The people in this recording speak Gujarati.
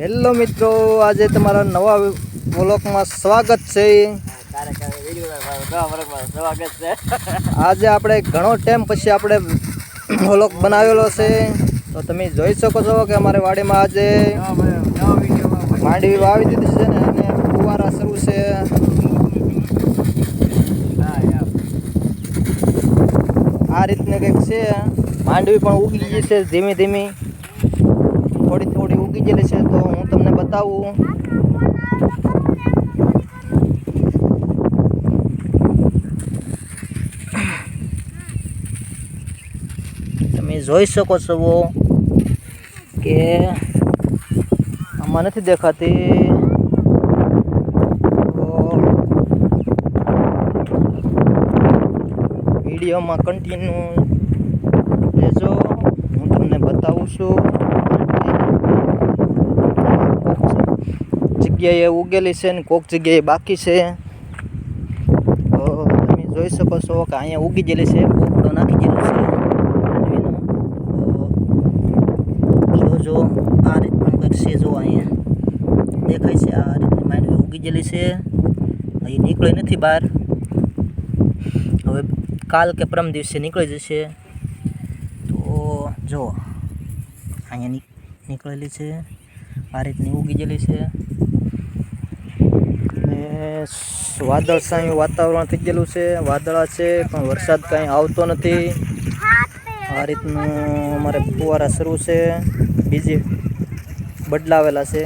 હેલો મિત્રો, આજે તમારા નવા બ્લોકમાં સ્વાગત છે. આજે આપણે ઘણો ટાઈમ પછી આપણે બ્લોક બનાવેલો છે. તો તમે જોઈ શકો છો કે અમારે વાડીમાં આજે માંડવી વાવી દીધી છે ને અને ફુવારા શરૂ છે. આ રીતને કંઈક છે. માંડવી પણ ઉગી ગઈ છે ધીમી ધીમી. થોડી થોડી ઉગી ગયેલી છે તો હું તમને બતાવું. તમે જોઈ શકો છો કે આમાં નથી દેખાતી. વિડીયોમાં કન્ટિન્યુ લેજો હું તમને બતાવું છું. જગ્યાએ ઉગેલી છે ને કોક જગ્યાએ બાકી છે. તો તમે જોઈ શકો છો કે અહીંયા ઉગી ગયેલી છે પોપડો નાખી ગયેલો છે. માંડવીનો. તો જોજો આ રીતનું કંઈક છે જો અહીંયા. દેખાય છે આ રીતની માંડવી ઉગી ગયેલી છે. અહીં નીકળી નથી બહાર. હવે કાલ કે પરમ દિવસે નીકળી જશે. તો જો, અહીંયા ની- નીકળેલી છે. આ રીતની ઉગી ગયેલી છે. અને સ- વાદળછાયું વાતાવરણ થઈ ગયેલું છે. વાદળા છે, પણ વરસાદ કાંઈ આવતો નથી. આ રીતનું અમારે ફુવારા શરૂ છે. બીજી બદલાવેલા છે.